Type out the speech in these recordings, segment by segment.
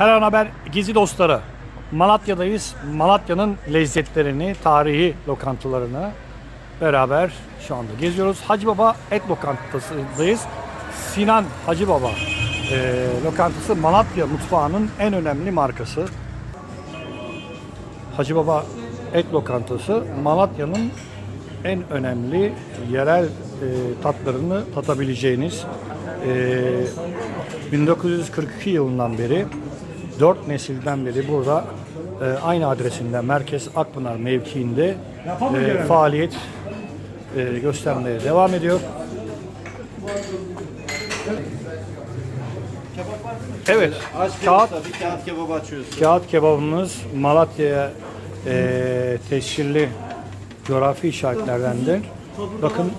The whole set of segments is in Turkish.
Her an haber gizli dostları. Malatya'dayız. Malatya'nın lezzetlerini, tarihi lokantalarını beraber şu anda geziyoruz. Hacı Baba Et Lokantası'ndayız. Sinan Hacı Baba e, lokantası Malatya mutfağının en önemli markası. Hacı Baba Et Lokantası Malatya'nın en önemli yerel e, tatlarını tatabileceğiniz e, 1942 yılından beri 4 nesilden beri burada e, aynı adresinde Merkez Akpınar mevkiinde e, faaliyet e, göstermeye devam ediyor. Evet, kağıt bir kağıt kebabı açıyorsun. Kağıt kebabımız Malatya'ya eee tescilli coğrafi işaretlerdendir. Bakın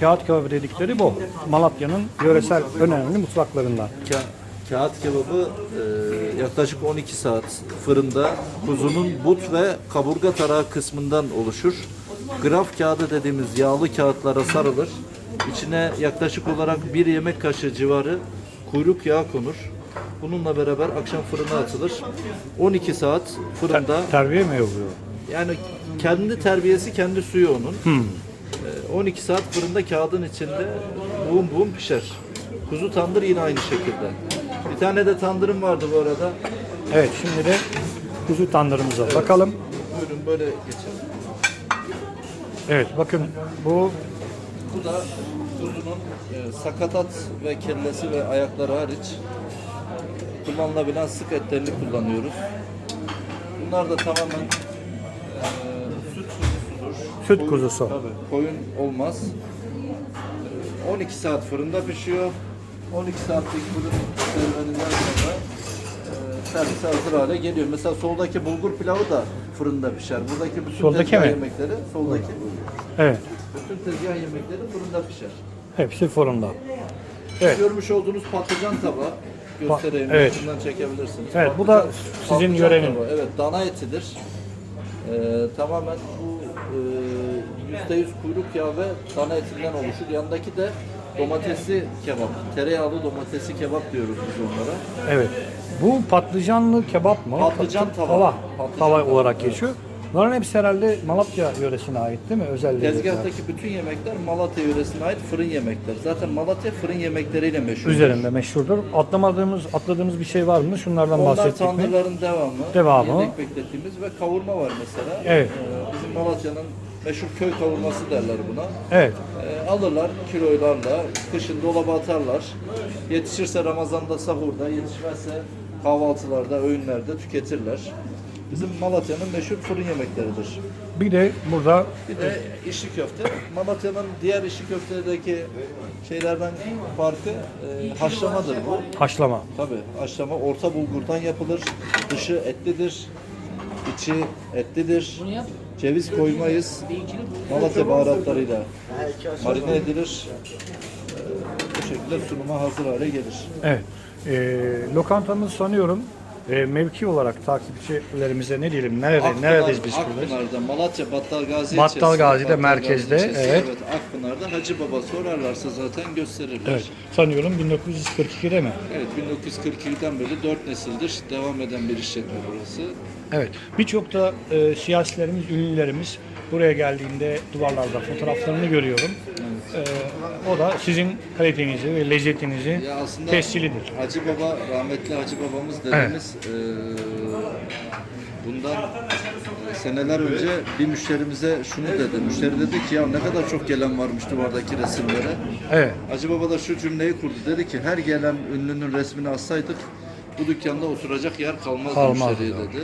kağıt kebabı dedikleri bu. Malatya'nın yöresel önemli mutfaklarından. Ka- kağıt kebabı e, yaklaşık 12 saat fırında kuzunun but ve kaburga tarağı kısmından oluşur. Graf kağıdı dediğimiz yağlı kağıtlara sarılır. İçine yaklaşık olarak bir yemek kaşığı civarı kuyruk yağı konur. Bununla beraber akşam fırına atılır. 12 saat fırında Terbiye mi oluyor? yani kendi terbiyesi kendi suyu onun. Ee, 12 saat fırında kağıdın içinde buğum buğum pişer. Kuzu tandır yine aynı şekilde. Bir tane de tandırım vardı bu arada. Evet şimdi de kuzu tandırımıza bakalım. Buyurun böyle geçelim. Evet bakın bu Bu da kuzunun e, sakatat ve kellesi ve ayakları hariç kullanılabilen sık etlerini kullanıyoruz. Bunlar da tamamen e, süt kuzusudur. Süt Koyun- kuzusu. Tabii, koyun olmaz. E, 12 saat fırında pişiyor. 12 saatlik fırın serüveninden sonra e, servise hazır hale geliyor. Mesela soldaki bulgur pilavı da fırında pişer. Buradaki bütün Soldaki tezgah mi? yemekleri, soldaki evet bütün tezgah yemekleri fırında pişer. hepsi fırında. Evet. Görmüş olduğunuz patlıcan tabağı göstereyim. evet. Şundan çekebilirsiniz. Evet, bu da sizin patlıcan yörenin. tabağı. Evet, dana etidir. Ee, tamamen bu e, %100 kuyruk yağı ve dana etinden oluşur. Yanındaki de domatesli kebap. Tereyağlı domatesli kebap diyoruz biz onlara. Evet. Bu patlıcanlı kebap mı? Patlıcan Pat- tava. Tava, Patlıcan tava tava, olarak evet. geçiyor. Bunların hepsi herhalde Malatya yöresine ait değil mi? Özel lezzetler. Tezgahtaki bütün yemekler Malatya yöresine ait fırın yemekleri. Zaten Malatya fırın yemekleriyle meşhur. Üzerinde meşhurdur. Atlamadığımız, atladığımız bir şey var mı? Şunlardan Onlar bahsettik mi? tandırların devamı. Devamı. Yedek beklettiğimiz ve kavurma var mesela. Evet. Ee, bizim Malatya'nın meşhur köy kavurması derler buna. Evet. Ee, alırlar kiloylarla, kışın dolaba atarlar. Yetişirse Ramazan'da sahurda, yetişmezse kahvaltılarda, öğünlerde tüketirler. Bizim Malatya'nın meşhur fırın yemekleridir. Bir de burada Bir de işi köfte. Malatya'nın diğer işi köftedeki şeylerden farkı e, haşlamadır bu. haşlama. Tabii haşlama orta bulgurdan yapılır. Dışı etlidir. İçi etlidir. Ceviz koymayız. Malatya baharatlarıyla marine edilir. Ee, Bu şekilde sunuma hazır hale gelir. Evet. Ee, lokantamız sanıyorum e, mevki olarak takipçilerimize ne diyelim? Nerede, Akpınar- neredeyiz biz buradayız? Akpınar'da, Malatya Battal Gazi Battal Gazi'de, merkezde, ilçesi, evet. evet. Akpınar'da Hacı Baba sorarlarsa zaten gösterirler. Evet. Sanıyorum 1942'de mi? Evet, 1942'den beri 4 nesildir devam eden bir işletme burası. Evet. Birçok da e, siyasilerimiz, ünlülerimiz buraya geldiğinde duvarlarda fotoğraflarını görüyorum. E, o da sizin kalitenizi ve lezzetinizi Ya aslında tescilidir. Hacı Baba, rahmetli Hacı Babamız dedemiz eee, bundan eee, seneler önce bir müşterimize şunu dedi. Müşteri dedi ki ya ne kadar çok gelen varmış duvardaki resimlere. Evet. Hacı Baba da şu cümleyi kurdu. Dedi ki her gelen ünlünün resmini assaydık bu dükkanda oturacak yer kalmaz Kalmaz müşteriye dedi.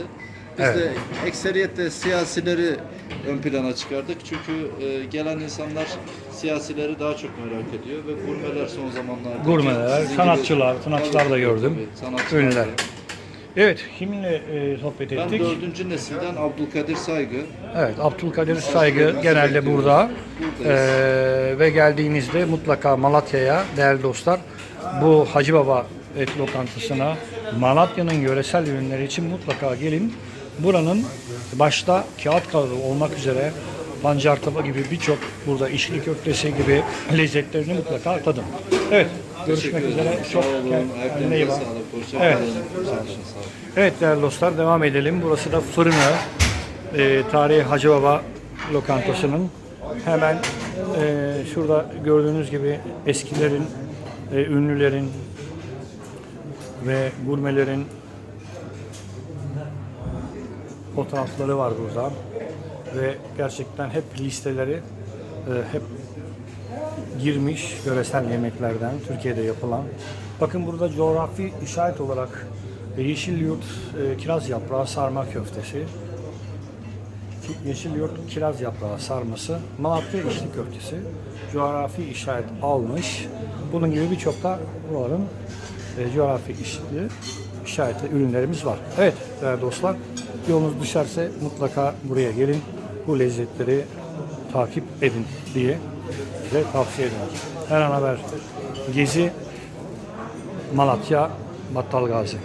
Biz Evet. de ekseriyetle siyasileri ön plana çıkardık. Çünkü eee, gelen insanlar siyasileri daha çok merak ediyor ve gurmeler son zamanlarda. Gurmeler, Sizin gibi- sanatçılar, sanatçılar da gördüm. tabii, sanatçılar Ünlüler. da. Evet. Kiminle e, sohbet Ben ettik? dördüncü nesilden Abdülkadir Saygı. Evet, Abdülkadir Saygı genelde burada. Buradayız. Ee, ve geldiğinizde mutlaka Malatya'ya değerli dostlar bu Hacı Baba et lokantasına Malatya'nın yöresel ürünleri için mutlaka gelin. Buranın başta kağıt kalıbı olmak üzere pancar tava gibi birçok burada işli köftesi gibi lezzetlerini mutlaka tadın. Evet, Görüşmek üzere. Çok kendine iyi bak. Evet. Evet değerli dostlar devam edelim. Burası da fırını. E, tarihi Hacı Baba lokantasının hemen e, şurada gördüğünüz gibi eskilerin, e, ünlülerin ve gurmelerin fotoğrafları var burada. Ve gerçekten hep listeleri e, hep girmiş yöresel yemeklerden Türkiye'de yapılan. Bakın burada coğrafi işaret olarak e, yeşil yurt e, kiraz yaprağı sarma köftesi, yeşil yurt kiraz yaprağı sarması, Malatya içli köftesi coğrafi işaret almış. Bunun gibi birçok da buraların e, coğrafi işli işaretli ürünlerimiz var. Evet değerli dostlar yolunuz düşerse mutlaka buraya gelin. Bu lezzetleri takip edin diye size tavsiye ediyorum. Her an haber gezi Malatya Battal Gazi.